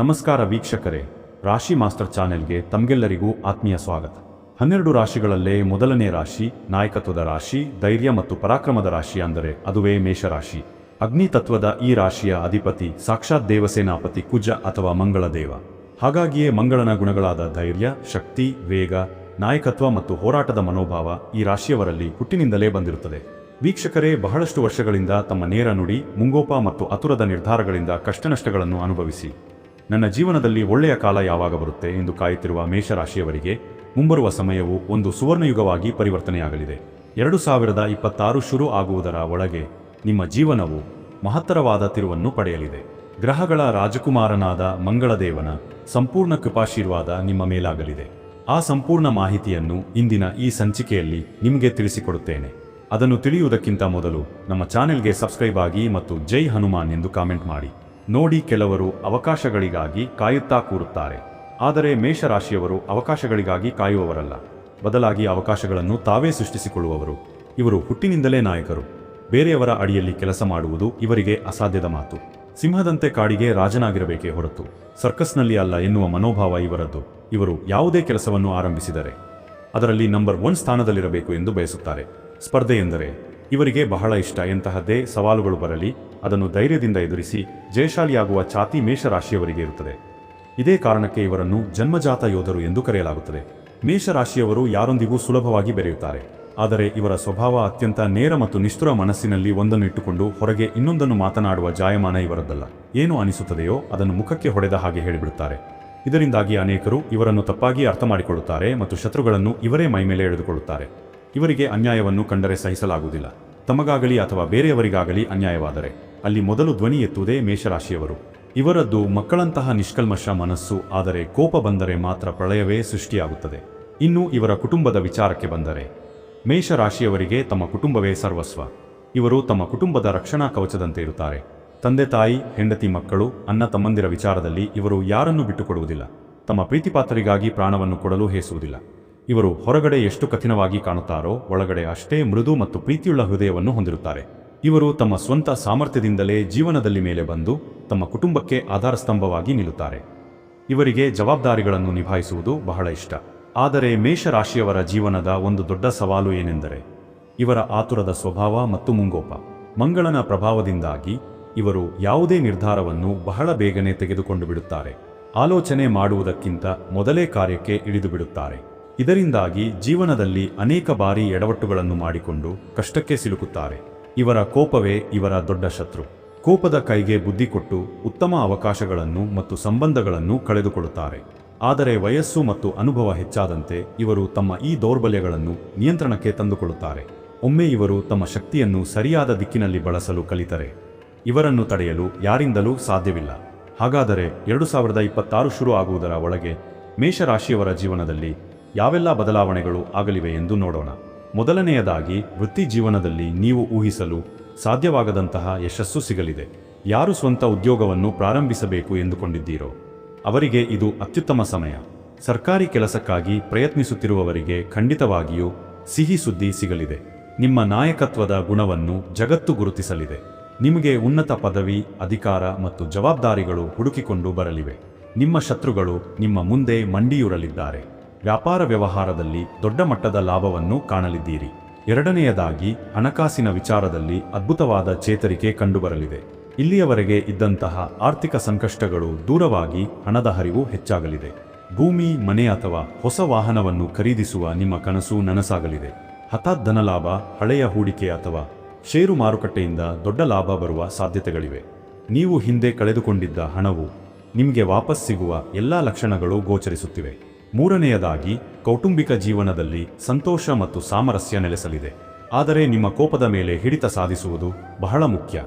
ನಮಸ್ಕಾರ ವೀಕ್ಷಕರೇ, ರಾಶಿ ಮಾಸ್ಟರ್ ಚಾನೆಲ್ಗೆ ತಮಗೆಲ್ಲರಿಗೂ ಆತ್ಮೀಯ ಸ್ವಾಗತ. ಹನ್ನೆರಡು ರಾಶಿಗಳಲ್ಲೇ ಮೊದಲನೇ ರಾಶಿ, ನಾಯಕತ್ವದ ರಾಶಿ, ಧೈರ್ಯ ಮತ್ತು ಪರಾಕ್ರಮದ ರಾಶಿ ಅಂದರೆ ಅದುವೇ ಮೇಷರಾಶಿ. ಅಗ್ನಿ ತತ್ವದ ಈ ರಾಶಿಯ ಅಧಿಪತಿ ಸಾಕ್ಷಾತ್ ದೇವಸೇನಾಪತಿ ಕುಜ ಅಥವಾ ಮಂಗಳ ದೇವ ಹಾಗಾಗಿಯೇ ಮಂಗಳನ ಗುಣಗಳಾದ ಧೈರ್ಯ, ಶಕ್ತಿ, ವೇಗ, ನಾಯಕತ್ವ ಮತ್ತು ಹೋರಾಟದ ಮನೋಭಾವ ಈ ರಾಶಿಯವರಲ್ಲಿ ಹುಟ್ಟಿನಿಂದಲೇ ಬಂದಿರುತ್ತದೆ. ವೀಕ್ಷಕರೇ, ಬಹಳಷ್ಟು ವರ್ಷಗಳಿಂದ ತಮ್ಮ ನೇರ ನುಡಿ, ಮುಂಗೋಪ ಮತ್ತು ಅತುರದ ನಿರ್ಧಾರಗಳಿಂದ ಕಷ್ಟನಷ್ಟಗಳನ್ನು ಅನುಭವಿಸಿ. ನನ್ನ ಜೀವನದಲ್ಲಿ ಒಳ್ಳೆಯ ಕಾಲ ಯಾವಾಗ ಬರುತ್ತೆ ಎಂದು ಕಾಯುತ್ತಿರುವ ಮೇಷರಾಶಿಯವರಿಗೆ ಮುಂಬರುವ ಸಮಯವು ಒಂದು ಸುವರ್ಣಯುಗವಾಗಿ ಪರಿವರ್ತನೆಯಾಗಲಿದೆ. ಎರಡು ಸಾವಿರದ ಇಪ್ಪತ್ತಾರು ಶುರು ಆಗುವುದರ ಒಳಗೆ ನಿಮ್ಮ ಜೀವನವು ಮಹತ್ತರವಾದ ತಿರುವನ್ನು ಪಡೆಯಲಿದೆ. ಗ್ರಹಗಳ ರಾಜಕುಮಾರನಾದ ಮಂಗಳದೇವನ ಸಂಪೂರ್ಣ ಕೃಪಾಶೀರ್ವಾದ ನಿಮ್ಮ ಮೇಲಾಗಲಿದೆ. ಆ ಸಂಪೂರ್ಣ ಮಾಹಿತಿಯನ್ನು ಇಂದಿನ ಈ ಸಂಚಿಕೆಯಲ್ಲಿ ನಿಮಗೆ ತಿಳಿಸಿಕೊಡುತ್ತೇನೆ. ಅದನ್ನು ತಿಳಿಯುವುದಕ್ಕಿಂತ ಮೊದಲು ನಮ್ಮ ಚಾನೆಲ್ಗೆ ಸಬ್ಸ್ಕ್ರೈಬ್ ಆಗಿ ಮತ್ತು ಜೈ ಹನುಮಾನ್ ಎಂದು ಕಾಮೆಂಟ್ ಮಾಡಿ. ನೋಡಿ ಕೆಲವರು ಅವಕಾಶಗಳಿಗಾಗಿ ಕಾಯುತ್ತಾ ಕೂರುತ್ತಾರೆ. ಆದರೆ ಮೇಷರಾಶಿಯವರು ಅವಕಾಶಗಳಿಗಾಗಿ ಕಾಯುವವರಲ್ಲ. ಬದಲಾಗಿ ಅವಕಾಶಗಳನ್ನು ತಾವೇ ಸೃಷ್ಟಿಸಿಕೊಳ್ಳುವವರು. ಇವರು ಹುಟ್ಟಿನಿಂದಲೇ ನಾಯಕರು. ಬೇರೆಯವರ ಅಡಿಯಲ್ಲಿ ಕೆಲಸ ಮಾಡುವುದು ಇವರಿಗೆ ಅಸಾಧ್ಯದ ಮಾತು. ಸಿಂಹದಂತೆ ಕಾಡಿಗೆ ರಾಜನಾಗಿರಬೇಕೇ ಹೊರತು. ಸರ್ಕಸ್ನಲ್ಲಿ ಅಲ್ಲ ಎನ್ನುವ ಮನೋಭಾವ ಇವರದ್ದು. ಇವರು ಯಾವುದೇ ಕೆಲಸವನ್ನು ಆರಂಭಿಸಿದರೆ. ಅದರಲ್ಲಿ ನಂಬರ್ ಒನ್ ಸ್ಥಾನದಲ್ಲಿರಬೇಕು ಎಂದು ಬಯಸುತ್ತಾರೆ. ಸ್ಪರ್ಧೆ ಎಂದರೆ ಇವರಿಗೆ ಬಹಳ ಇಷ್ಟ. ಎಂತಹದ್ದೇ ಸವಾಲುಗಳು ಬರಲಿ, ಅದನ್ನು ಧೈರ್ಯದಿಂದ ಎದುರಿಸಿ ಜಯಶಾಲಿಯಾಗುವ ಛಾತಿ ಮೇಷರಾಶಿಯವರಿಗೆ ಇರುತ್ತದೆ. ಇದೇ ಕಾರಣಕ್ಕೆ ಇವರನ್ನು ಜನ್ಮಜಾತ ಯೋಧರು ಎಂದು ಕರೆಯಲಾಗುತ್ತದೆ. ಮೇಷರಾಶಿಯವರು ಯಾರೊಂದಿಗೂ ಸುಲಭವಾಗಿ ಬೆರೆಯುತ್ತಾರೆ. ಆದರೆ ಇವರ ಸ್ವಭಾವ ಅತ್ಯಂತ ನೇರ ಮತ್ತು ನಿಷ್ಠುರ ಮನಸ್ಸಿನಲ್ಲಿ ಒಂದನ್ನು ಇಟ್ಟುಕೊಂಡು ಹೊರಗೆ ಇನ್ನೊಂದನ್ನು ಮಾತನಾಡುವ ಜಾಯಮಾನ ಇವರದ್ದಲ್ಲ. ಏನು ಅನಿಸುತ್ತದೆಯೋ ಅದನ್ನು ಮುಖಕ್ಕೆ ಹೊಡೆದ ಹಾಗೆ ಹೇಳಿಬಿಡುತ್ತಾರೆ. ಇದರಿಂದಾಗಿ ಅನೇಕರು ಇವರನ್ನು ತಪ್ಪಾಗಿ ಅರ್ಥ ಮಾಡಿಕೊಳ್ಳುತ್ತಾರೆ ಮತ್ತು ಶತ್ರುಗಳನ್ನು ಇವರೇ ಮೈಮೇಲೆ ಎಳೆದುಕೊಳ್ಳುತ್ತಾರೆ. ಇವರಿಗೆ ಅನ್ಯಾಯವನ್ನು ಕಂಡರೆ ಸಹಿಸಲಾಗುವುದಿಲ್ಲ. ತಮಗಾಗಲಿ ಅಥವಾ ಬೇರೆಯವರಿಗಾಗಲಿ ಅನ್ಯಾಯವಾದರೆ, ಅಲ್ಲಿ ಮೊದಲು ಧ್ವನಿ ಎತ್ತುವುದೇ ಮೇಷರಾಶಿಯವರು. ಇವರದ್ದು ಮಕ್ಕಳಂತಹ ನಿಷ್ಕಲ್ಮಶ ಮನಸ್ಸು, ಆದರೆ ಕೋಪ ಬಂದರೆ ಮಾತ್ರ ಪ್ರಳಯವೇ ಸೃಷ್ಟಿಯಾಗುತ್ತದೆ. ಇನ್ನು ಇವರ ಕುಟುಂಬದ ವಿಚಾರಕ್ಕೆ ಬಂದರೆ, ಮೇಷರಾಶಿಯವರಿಗೆ ತಮ್ಮ ಕುಟುಂಬವೇ ಸರ್ವಸ್ವ. ಇವರು ತಮ್ಮ ಕುಟುಂಬದ ರಕ್ಷಣಾ ಕವಚದಂತೆ ಇರುತ್ತಾರೆ. ತಂದೆ ತಾಯಿ, ಹೆಂಡತಿ ಮಕ್ಕಳು ಅನ್ನ ತಮ್ಮಂದಿರ ವಿಚಾರದಲ್ಲಿ ಇವರು ಯಾರನ್ನೂ ಬಿಟ್ಟುಕೊಡುವುದಿಲ್ಲ. ತಮ್ಮ ಪ್ರೀತಿಪಾತ್ರರಿಗಾಗಿ ಪ್ರಾಣವನ್ನು ಕೊಡಲು ಹೇಸುವುದಿಲ್ಲ. ಇವರು ಹೊರಗಡೆ ಎಷ್ಟು ಕಠಿಣವಾಗಿ ಕಾಣುತ್ತಾರೋ ಒಳಗಡೆ ಅಷ್ಟೇ ಮೃದು ಮತ್ತು ಪ್ರೀತಿಯುಳ್ಳ ಹೃದಯವನ್ನು ಹೊಂದಿರುತ್ತಾರೆ. ಇವರು ತಮ್ಮ ಸ್ವಂತ ಸಾಮರ್ಥ್ಯದಿಂದಲೇ ಜೀವನದಲ್ಲಿ ಮೇಲೆ ಬಂದು ತಮ್ಮ ಕುಟುಂಬಕ್ಕೆ ಆಧಾರ ಸ್ತಂಭವಾಗಿ ನಿಲ್ಲುತ್ತಾರೆ. ಇವರಿಗೆ ಜವಾಬ್ದಾರಿಗಳನ್ನು ನಿಭಾಯಿಸುವುದು ಬಹಳ ಇಷ್ಟ. ಆದರೆ ಮೇಷರಾಶಿಯವರ ಜೀವನದ ಒಂದು ದೊಡ್ಡ ಸವಾಲು ಏನೆಂದರೆ, ಇವರ ಆತುರದ ಸ್ವಭಾವ ಮತ್ತು ಮುಂಗೋಪ. ಮಂಗಳನ ಪ್ರಭಾವದಿಂದಾಗಿ ಇವರು ಯಾವುದೇ ನಿರ್ಧಾರವನ್ನು ಬಹಳ ಬೇಗನೆ ತೆಗೆದುಕೊಂಡು ಬಿಡುತ್ತಾರೆ. ಆಲೋಚನೆ ಮಾಡುವುದಕ್ಕಿಂತ ಮೊದಲೇ ಕಾರ್ಯಕ್ಕೆ ಇಳಿದು ಬಿಡುತ್ತಾರೆ. ಇದರಿಂದಾಗಿ ಜೀವನದಲ್ಲಿ ಅನೇಕ ಬಾರಿ ಎಡವಟ್ಟುಗಳನ್ನು ಮಾಡಿಕೊಂಡು ಕಷ್ಟಕ್ಕೆ ಸಿಲುಕುತ್ತಾರೆ. ಇವರ ಕೋಪವೇ ಇವರ ದೊಡ್ಡ ಶತ್ರು. ಕೋಪದ ಕೈಗೆ ಬುದ್ಧಿ ಕೊಟ್ಟು ಉತ್ತಮ ಅವಕಾಶಗಳನ್ನು ಮತ್ತು ಸಂಬಂಧಗಳನ್ನು ಕಳೆದುಕೊಳ್ಳುತ್ತಾರೆ. ಆದರೆ ವಯಸ್ಸು ಮತ್ತು ಅನುಭವ ಹೆಚ್ಚಾದಂತೆ ಇವರು ತಮ್ಮ ಈ ದೌರ್ಬಲ್ಯಗಳನ್ನು ನಿಯಂತ್ರಣಕ್ಕೆ ತಂದುಕೊಳ್ಳುತ್ತಾರೆ. ಒಮ್ಮೆ ಇವರು ತಮ್ಮ ಶಕ್ತಿಯನ್ನು ಸರಿಯಾದ ದಿಕ್ಕಿನಲ್ಲಿ ಬಳಸಲು ಕಲಿತರೆ. ಇವರನ್ನು ತಡೆಯಲು ಯಾರಿಂದಲೂ ಸಾಧ್ಯವಿಲ್ಲ. ಹಾಗಾದರೆ ಎರಡು ಸಾವಿರದ ಇಪ್ಪತ್ತಾರು ಶುರು ಆಗುವುದರ ಒಳಗೆ ಮೇಷರಾಶಿಯವರ ಜೀವನದಲ್ಲಿ ಯಾವೆಲ್ಲ ಬದಲಾವಣೆಗಳು ಆಗಲಿವೆ ಎಂದು ನೋಡೋಣ. ಮೊದಲನೆಯದಾಗಿ, ವೃತ್ತಿ ಜೀವನದಲ್ಲಿ ನೀವು ಊಹಿಸಲು ಸಾಧ್ಯವಾಗದಂತಹ ಯಶಸ್ಸು ಸಿಗಲಿದೆ. ಯಾರು ಸ್ವಂತ ಉದ್ಯೋಗವನ್ನು ಪ್ರಾರಂಭಿಸಬೇಕು ಎಂದುಕೊಂಡಿದ್ದೀರೋ, ಅವರಿಗೆ ಇದು ಅತ್ಯುತ್ತಮ ಸಮಯ. ಸರ್ಕಾರಿ ಕೆಲಸಕ್ಕಾಗಿ ಪ್ರಯತ್ನಿಸುತ್ತಿರುವವರಿಗೆ ಖಂಡಿತವಾಗಿಯೂ ಸಿಹಿ ಸುದ್ದಿ ಸಿಗಲಿದೆ. ನಿಮ್ಮ ನಾಯಕತ್ವದ ಗುಣವನ್ನು ಜಗತ್ತು ಗುರುತಿಸಲಿದೆ. ನಿಮಗೆ ಉನ್ನತ ಪದವಿ, ಅಧಿಕಾರ ಮತ್ತು ಜವಾಬ್ದಾರಿಗಳು ಹುಡುಕಿಕೊಂಡು ಬರಲಿವೆ. ನಿಮ್ಮ ಶತ್ರುಗಳು ನಿಮ್ಮ ಮುಂದೆ ಮಂಡಿಯೂರಲಿದ್ದಾರೆ. ವ್ಯಾಪಾರ ವ್ಯವಹಾರದಲ್ಲಿ ದೊಡ್ಡ ಮಟ್ಟದ ಲಾಭವನ್ನು ಕಾಣಲಿದ್ದೀರಿ. ಎರಡನೆಯದಾಗಿ, ಹಣಕಾಸಿನ ವಿಚಾರದಲ್ಲಿ ಅದ್ಭುತವಾದ ಚೇತರಿಕೆ ಕಂಡುಬರಲಿದೆ. ಇಲ್ಲಿಯವರೆಗೆ ಇದ್ದಂತಹ ಆರ್ಥಿಕ ಸಂಕಷ್ಟಗಳು ದೂರವಾಗಿ ಹಣದ ಹರಿವು ಹೆಚ್ಚಾಗಲಿದೆ. ಭೂಮಿ, ಮನೆ ಅಥವಾ ಹೊಸ ವಾಹನವನ್ನು ಖರೀದಿಸುವ ನಿಮ್ಮ ಕನಸು ನನಸಾಗಲಿದೆ. ಹಠಾತ್ ಧನಲಾಭ, ಹಳೆಯ ಹೂಡಿಕೆ ಅಥವಾ ಷೇರು ಮಾರುಕಟ್ಟೆಯಿಂದ ದೊಡ್ಡ ಲಾಭ ಬರುವ ಸಾಧ್ಯತೆಗಳಿವೆ. ನೀವು ಹಿಂದೆ ಕಳೆದುಕೊಂಡಿದ್ದ ಹಣವು ನಿಮಗೆ ವಾಪಸ್ ಸಿಗುವ ಎಲ್ಲಾ ಲಕ್ಷಣಗಳು ಗೋಚರಿಸುತ್ತಿವೆ. ಮೂರನೆಯದಾಗಿ, ಕೌಟುಂಬಿಕ ಜೀವನದಲ್ಲಿ ಸಂತೋಷ ಮತ್ತು ಸಾಮರಸ್ಯ ನೆಲೆಸಲಿದೆ. ಆದರೆ ನಿಮ್ಮ ಕೋಪದ ಮೇಲೆ ಹಿಡಿತ ಸಾಧಿಸುವುದು ಬಹಳ ಮುಖ್ಯ.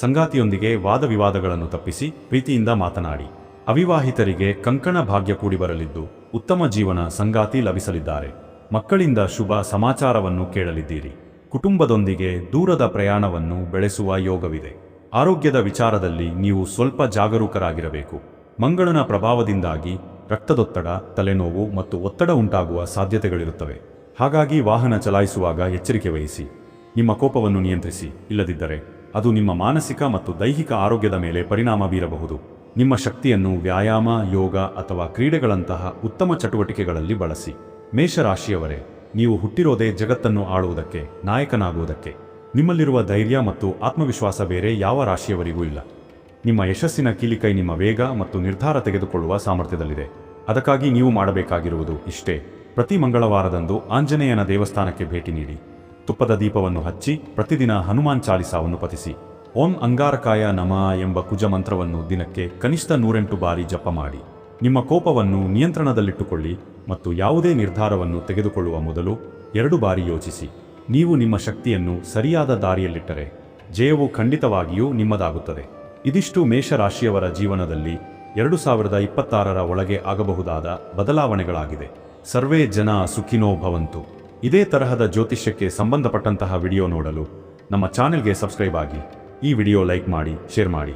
ಸಂಗಾತಿಯೊಂದಿಗೆ ವಾದವಿವಾದಗಳನ್ನು ತಪ್ಪಿಸಿ ಪ್ರೀತಿಯಿಂದ ಮಾತನಾಡಿ. ಅವಿವಾಹಿತರಿಗೆ ಕಂಕಣ ಭಾಗ್ಯ ಕೂಡಿ ಬರಲಿದ್ದು, ಉತ್ತಮ ಜೀವನ ಸಂಗಾತಿ ಲಭಿಸಲಿದ್ದಾರೆ. ಮಕ್ಕಳಿಂದ ಶುಭ ಸಮಾಚಾರವನ್ನು ಕೇಳಲಿದ್ದೀರಿ. ಕುಟುಂಬದೊಂದಿಗೆ ದೂರದ ಪ್ರಯಾಣವನ್ನು ಬೆಳೆಸುವ ಯೋಗವಿದೆ. ಆರೋಗ್ಯದ ವಿಚಾರದಲ್ಲಿ ನೀವು ಸ್ವಲ್ಪ ಜಾಗರೂಕರಾಗಿರಬೇಕು. ಮಂಗಳನ ಪ್ರಭಾವದಿಂದಾಗಿ ರಕ್ತದೊತ್ತಡ, ತಲೆನೋವು ಮತ್ತು ಒತ್ತಡ ಉಂಟಾಗುವ ಸಾಧ್ಯತೆಗಳಿರುತ್ತವೆ. ಹಾಗಾಗಿ ವಾಹನ ಚಲಾಯಿಸುವಾಗ ಎಚ್ಚರಿಕೆ ವಹಿಸಿ. ನಿಮ್ಮ ಕೋಪವನ್ನು ನಿಯಂತ್ರಿಸಿ. ಇಲ್ಲದಿದ್ದರೆ ಅದು ನಿಮ್ಮ ಮಾನಸಿಕ ಮತ್ತು ದೈಹಿಕ ಆರೋಗ್ಯದ ಮೇಲೆ ಪರಿಣಾಮ ಬೀರಬಹುದು. ನಿಮ್ಮ ಶಕ್ತಿಯನ್ನು ವ್ಯಾಯಾಮ, ಯೋಗ ಅಥವಾ ಕ್ರೀಡೆಗಳಂತಹ ಉತ್ತಮ ಚಟುವಟಿಕೆಗಳಲ್ಲಿ ಬಳಸಿ. ಮೇಷರಾಶಿಯವರೇ, ನೀವು ಹುಟ್ಟಿರೋದೇ ಜಗತ್ತನ್ನು ಆಳುವುದಕ್ಕೆ, ನಾಯಕನಾಗುವುದಕ್ಕೆ. ನಿಮ್ಮಲ್ಲಿರುವ ಧೈರ್ಯ ಮತ್ತು ಆತ್ಮವಿಶ್ವಾಸ ಬೇರೆ ಯಾವ ರಾಶಿಯವರಿಗೂ ಇಲ್ಲ. ನಿಮ್ಮ ಯಶಸ್ಸಿನ ಕೀಲಿಕೈ ನಿಮ್ಮ ವೇಗ ಮತ್ತು ನಿರ್ಧಾರ ತೆಗೆದುಕೊಳ್ಳುವ ಸಾಮರ್ಥ್ಯದಲ್ಲಿದೆ. ಅದಕ್ಕಾಗಿ ನೀವು ಮಾಡಬೇಕಾಗಿರುವುದು ಇಷ್ಟೇ. ಪ್ರತಿ ಮಂಗಳವಾರದಂದು ಆಂಜನೇಯನ ದೇವಸ್ಥಾನಕ್ಕೆ ಭೇಟಿ ನೀಡಿ. ತುಪ್ಪದ ದೀಪವನ್ನು ಹಚ್ಚಿ ಪ್ರತಿದಿನ ಹನುಮಾನ್ ಚಾಲಿಸಾವನ್ನು ಪತಿಸಿ ಓಂ ಅಂಗಾರಕಾಯ ನಮ ಎಂಬ ಕುಜ ಮಂತ್ರವನ್ನು ದಿನಕ್ಕೆ ಕನಿಷ್ಠ ನೂರೆಂಟು ಬಾರಿ ಜಪ ಮಾಡಿ. ನಿಮ್ಮ ಕೋಪವನ್ನು ನಿಯಂತ್ರಣದಲ್ಲಿಟ್ಟುಕೊಳ್ಳಿ ಮತ್ತು ಯಾವುದೇ ನಿರ್ಧಾರವನ್ನು ತೆಗೆದುಕೊಳ್ಳುವ ಮೊದಲು ಎರಡು ಬಾರಿ ಯೋಚಿಸಿ. ನೀವು ನಿಮ್ಮ ಶಕ್ತಿಯನ್ನು ಸರಿಯಾದ ದಾರಿಯಲ್ಲಿಟ್ಟರೆ ಜಯವು ಖಂಡಿತವಾಗಿಯೂ ನಿಮ್ಮದಾಗುತ್ತದೆ. ಇದಿಷ್ಟು ಮೇಷರಾಶಿಯವರ ಜೀವನದಲ್ಲಿ ಎರಡು ಸಾವಿರದ ಇಪ್ಪತ್ತಾರರ ಒಳಗೆ ಆಗಬಹುದಾದ ಬದಲಾವಣೆಗಳಾಗಿದೆ ಸರ್ವೇ ಜನ ಸುಖಿನೋ ಭವಂತು. ಇದೇ ತರಹದ ಜ್ಯೋತಿಷ್ಯಕ್ಕೆ ಸಂಬಂಧಪಟ್ಟಂತಹ ವಿಡಿಯೋ ನೋಡಲು ನಮ್ಮ ಚಾನೆಲ್ಗೆ ಸಬ್ಸ್ಕ್ರೈಬ್ ಆಗಿ ಈ ವಿಡಿಯೋ ಲೈಕ್ ಮಾಡಿ, ಶೇರ್ ಮಾಡಿ.